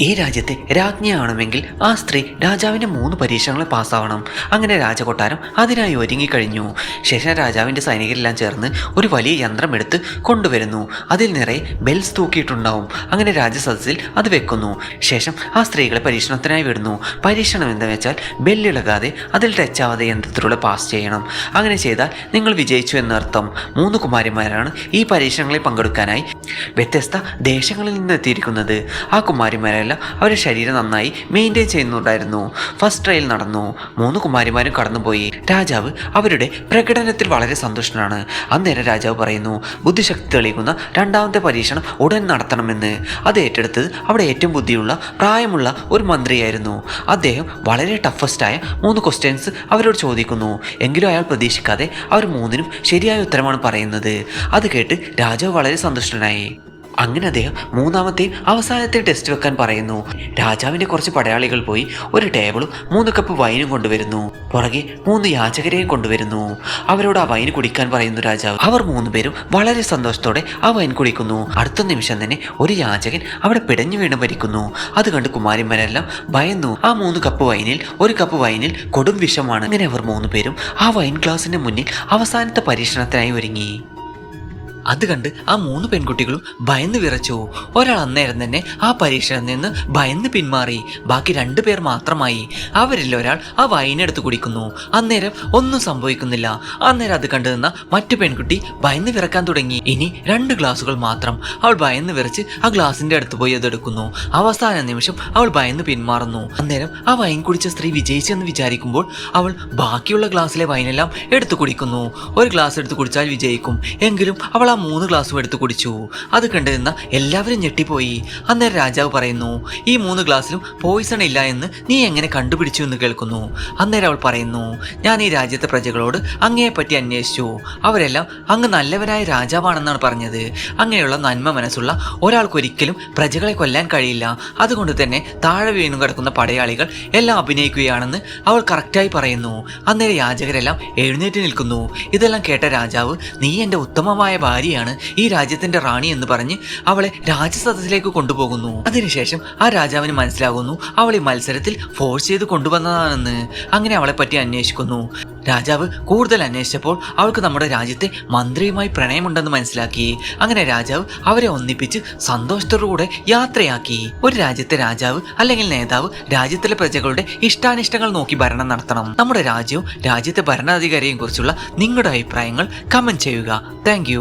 ഈ രാജ്യത്തെ രാജ്ഞിയാവണമെങ്കിൽ ആ സ്ത്രീ രാജാവിന്റെ മൂന്ന് പരീക്ഷണങ്ങൾ പാസ്സാവണം. അങ്ങനെ രാജകൊട്ടാരം അതിനായി ഒരുങ്ങിക്കഴിഞ്ഞു. ശേഷം രാജാവിന്റെ സൈനികരെല്ലാം ചേർന്ന് ഒരു വലിയ യന്ത്രം എടുത്ത് കൊണ്ടുവരുന്നു. അതിൽ നിറയെ ബെൽസ് തൂക്കിയിട്ടുണ്ടാവും. അങ്ങനെ രാജസദസ്സിൽ അത് വെക്കുന്നു. ശേഷം ആ സ്ത്രീകളെ പരീക്ഷണത്തിനായി വിടുന്നു. പരീക്ഷണം എന്താ വെച്ചാൽ ബെല്ലിളകാതെ അതിൽ ടച്ചാവാതെ യന്ത്രത്തിലൂടെ പാസ് ചെയ്യണം. അങ്ങനെ ചെയ്താൽ നിങ്ങൾ വിജയിച്ചു എന്നർത്ഥം. മൂന്ന് കുമാരിമാരാണ് ഈ പരീക്ഷണങ്ങളിൽ പങ്കെടുക്കാനായി വ്യത്യസ്ത ദേശങ്ങളിൽ നിന്ന് എത്തിയിരിക്കുന്നത് ആ കുമാരിമാരെല്ലാം അവരുടെ ശരീരം നന്നായി മെയിന്റെയിൻ ചെയ്യുന്നുണ്ടായിരുന്നു. ഫസ്റ്റ് ട്രയൽ നടന്നു. മൂന്ന് കുമാരിമാരും കടന്നുപോയി. രാജാവ് അവരുടെ പ്രകടനത്തിൽ വളരെ സന്തുഷ്ടനാണ്. അന്നേരം രാജാവ് പറയുന്നു ബുദ്ധിശക്തി തെളിയിക്കുന്ന രണ്ടാമത്തെ പരീക്ഷണം ഉടൻ നടത്തണമെന്ന്. അത് ഏറ്റെടുത്തത് അവിടെ ഏറ്റവും ബുദ്ധിയുള്ള പ്രായമുള്ള ഒരു മന്ത്രിയായിരുന്നു. അദ്ദേഹം വളരെ ടഫസ്റ്റായ മൂന്ന് ക്വസ്റ്റ്യൻസ് അവരോട് ചോദിക്കുന്നു. എങ്കിലും അയാൾ പ്രതീക്ഷിക്കാതെ അവർ മൂന്നിനും ശരിയായ ഉത്തരമാണ് പറയുന്നത്. അത് കേട്ട് രാജാവ് വളരെ സന്തുഷ്ടനായി. അങ്ങനെ അദ്ദേഹം മൂന്നാമത്തെ അവസാനത്തെ ടെസ്റ്റ് വെക്കാൻ പറയുന്നു. രാജാവിന്റെ കുറച്ച് പടയാളികൾ പോയി ഒരു ടേബിളും മൂന്ന് കപ്പ് വൈനും കൊണ്ടുവരുന്നു. പുറകെ മൂന്ന് യാചകരെയും കൊണ്ടുവരുന്നു. അവരോട് ആ വൈൻ കുടിക്കാൻ പറയുന്നു രാജാവ്. അവർ മൂന്നുപേരും വളരെ സന്തോഷത്തോടെ ആ വൈൻ കുടിക്കുന്നു. അടുത്ത നിമിഷം തന്നെ ഒരു യാചകൻ അവിടെ പിടഞ്ഞു വീണ് മരിക്കുന്നു. അത് കണ്ട് കുമാരിമാരെല്ലാം ഭയന്നു. ആ മൂന്ന് കപ്പ് വൈനിൽ ഒരു കപ്പ് വൈനിൽ കൊടും വിഷമാണ്. അങ്ങനെ അവർ മൂന്നുപേരും ആ വൈൻ ഗ്ലാസിന്റെ മുന്നിൽ അവസാനത്തെ പരീക്ഷണത്തിനായി ഒരുങ്ങി. അത് കണ്ട് ആ മൂന്ന് പെൺകുട്ടികളും ഭയന്ന് വിറച്ചു. ഒരാൾ അന്നേരം തന്നെ ആ പരീക്ഷയിൽ നിന്ന് ഭയന്ന് പിന്മാറി. ബാക്കി രണ്ടു പേർ മാത്രമായി. അവരിൽ ഒരാൾ ആ വൈനെടുത്ത് കുടിക്കുന്നു. അന്നേരം ഒന്നും സംഭവിക്കുന്നില്ല. അന്നേരം അത് കണ്ടു നിന്ന മറ്റു പെൺകുട്ടി ഭയന്ന് വിറക്കാൻ തുടങ്ങി. ഇനി രണ്ട് ഗ്ലാസുകൾ മാത്രം അവൾ ഭയന്ന് വിറച്ച് ആ ഗ്ലാസിന്റെ അടുത്ത് പോയി അതെടുക്കുന്നു അവസാന നിമിഷം അവൾ ഭയന്ന് പിന്മാറുന്നു. അന്നേരം ആ വൈൻ കുടിച്ച സ്ത്രീ വിജയിച്ചെന്ന് വിചാരിക്കുമ്പോൾ അവൾ ബാക്കിയുള്ള ഗ്ലാസ്സിലെ വൈനെല്ലാം എടുത്തു കുടിക്കുന്നു. ഒരു ഗ്ലാസ് എടുത്ത് കുടിച്ചാൽ വിജയിക്കും. എങ്കിലും അവൾ ആ മൂന്ന് ഗ്ലാസ്സും എടുത്ത് കുടിച്ചു. അത് കണ്ടു എല്ലാവരും ഞെട്ടിപ്പോയി. അന്നേരം രാജാവ് പറയുന്നു ഈ മൂന്ന് ഗ്ലാസ്സിലും പോയിസൺ ഇല്ല എന്ന് നീ എങ്ങനെ കണ്ടുപിടിച്ചു എന്ന് കേൾക്കുന്നു? അന്നേരം അവൾ പറയുന്നു ഞാൻ ഈ രാജ്യത്തെ പ്രജകളോട് അങ്ങയെപ്പറ്റി അന്വേഷിച്ചു. അവരെല്ലാം അങ്ങ് നല്ലവനായ രാജാവാണെന്നാണ് പറഞ്ഞത്. അങ്ങനെയുള്ള നന്മ മനസ്സുള്ള ഒരാൾക്കൊരിക്കലും പ്രജകളെ കൊല്ലാൻ കഴിയില്ല. അതുകൊണ്ട് തന്നെ താഴെ വീണു കിടക്കുന്ന പടയാളികൾ എല്ലാം അഭിനയിക്കുകയാണെന്ന് അവൾ കറക്റ്റായി പറയുന്നു. അന്നേരം യാചകരെല്ലാം എഴുന്നേറ്റ് നിൽക്കുന്നു. ഇതെല്ലാം കേട്ട രാജാവ് നീ എന്റെ ഉത്തമമായ ഭാര്യയാണ് ഈ രാജ്യത്തിന്റെ റാണി എന്ന് പറഞ്ഞ് അവളെ രാജസദസ്സിലേക്ക് കൊണ്ടുപോകുന്നു. അതിനുശേഷം ആ രാജാവിന് മനസ്സിലാകുന്നു അവൾ ഈ മത്സരത്തിൽ ഫോഴ്സ് ചെയ്ത് കൊണ്ടുവന്നതാണെന്ന്. അങ്ങനെ അവളെ പറ്റി അന്വേഷിക്കുന്നു. രാജാവ് കൂടുതൽ അന്വേഷിച്ചപ്പോൾ അവൾക്ക് നമ്മുടെ രാജ്യത്തെ മന്ത്രിയുമായി പ്രണയമുണ്ടെന്ന് മനസ്സിലാക്കി. അങ്ങനെ രാജാവ് അവരെ ഒന്നിപ്പിച്ച് സന്തോഷത്തോടുകൂടെ യാത്രയാക്കി. ഒരു രാജ്യത്തെ രാജാവ് അല്ലെങ്കിൽ നേതാവ് രാജ്യത്തിലെ പ്രജകളുടെ ഇഷ്ടാനിഷ്ടങ്ങൾ നോക്കി ഭരണം നടത്തണം. നമ്മുടെ രാജ്യവും രാജ്യത്തെ ഭരണാധികാരിയെയും കുറിച്ചുള്ള നിങ്ങളുടെ അഭിപ്രായങ്ങൾ കമന്റ് ചെയ്യുക. താങ്ക്